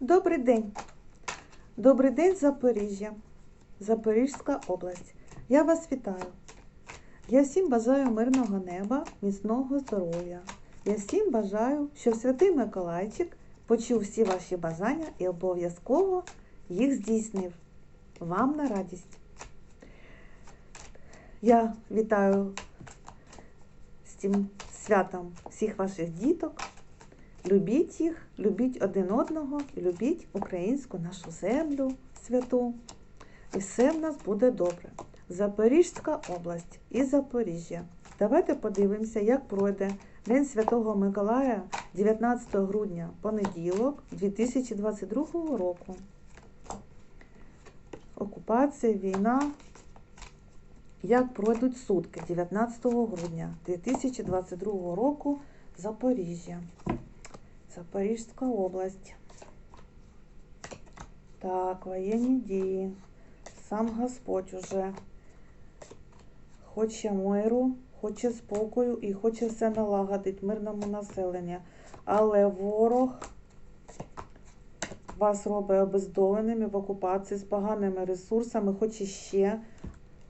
Добрий день. Добрий день, Запоріжжя, Запорізька область. Я вас вітаю. Я всім бажаю мирного неба, міцного здоров'я. Я всім бажаю, щоб Святий Миколайчик почув всі ваші бажання і обов'язково їх здійснив. Вам на радість. Я вітаю з цим святом всіх ваших діток. Любіть їх, любіть один одного, любіть українську нашу землю святу. І все в нас буде добре. Запорізька область і Запоріжжя. Давайте подивимося, як пройде День Святого Миколая 19 грудня, понеділок 2022 року. Окупація, війна. Як пройдуть сутки 19 грудня 2022 року Запоріжжя. Запорізька область. Так, воєнні дії. Сам Господь уже хоче миру, хоче спокою і хоче все налагодити мирному населенню. Але ворог вас робить обездоленими в окупації з поганими ресурсами, хоче ще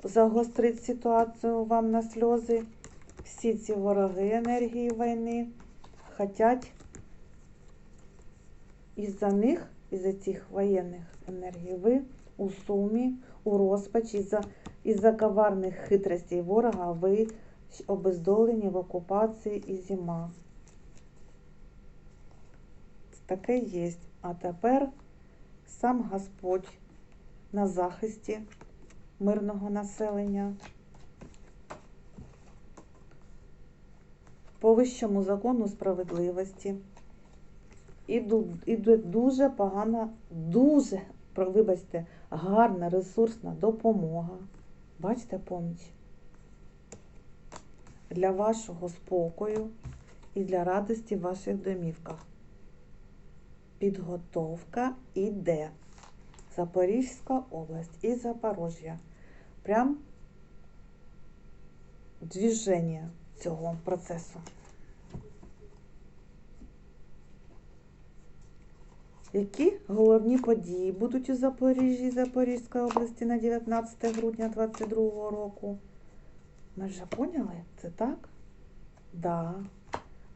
загострити ситуацію вам на сльози. Всі ці вороги енергії війни хотять із-за них, із-за цих воєнних енергій, ви у сумі, у розпачі, із-за із-за коварних хитростей ворога, ви обездолені в окупації і зима. Таке є. А тепер сам Господь на захисті мирного населення. По вищому закону справедливості. Іде дуже погана, дуже, вибачте, гарна ресурсна допомога. Бачите, поміч? Для вашого спокою і для радості в ваших домівках. Підготовка іде. Запорізька область і Запорожжя. Прям движення цього процесу. Які головні події будуть у Запоріжжі і Запорізькій області на 19 грудня 2022 року? Ми вже поняли? Це так? Да.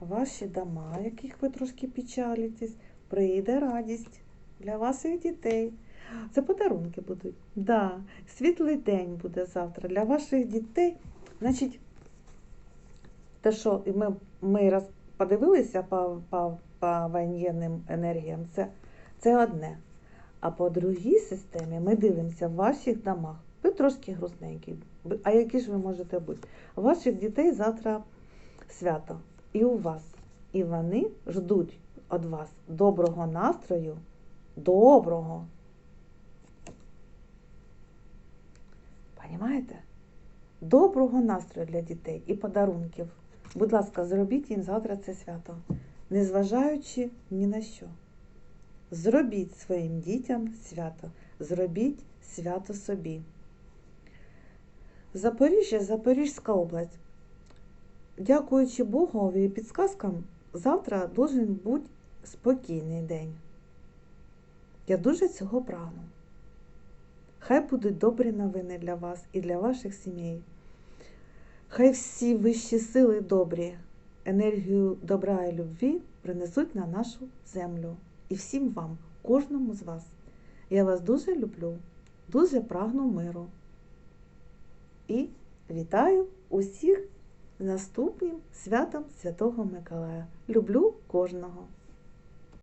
Ваші дома, яких ви трошки печалитесь, прийде радість для ваших дітей. Це подарунки будуть. Да. Світлий день буде завтра для ваших дітей. Значить, те, що ми ми роз, подивилися по по, по воєнним енергіям, це, це одне. А по другій системі ми дивимося в ваших домах. Ви трошки грустненькі. А які ж ви можете бути? У ваших дітей завтра свято. І у вас. І вони ждуть від вас доброго настрою, доброго. Понімаєте? Доброго настрою для дітей і подарунків. Будь ласка, зробіть їм завтра це свято, незважаючи ні на що. Зробіть своїм дітям свято, зробіть свято собі. Запоріжжя, Запорізька область. Дякуючи Богові і підсказкам, завтра должен бути спокійний день. Я дуже цього прагну. Хай будуть добрі новини для вас і для ваших сімей. Хай всі вищі сили добрі, енергію добра і любві принесуть на нашу землю. І всім вам, кожному з вас. Я вас дуже люблю, дуже прагну миру. І вітаю усіх з наступним святом Святого Миколая. Люблю кожного.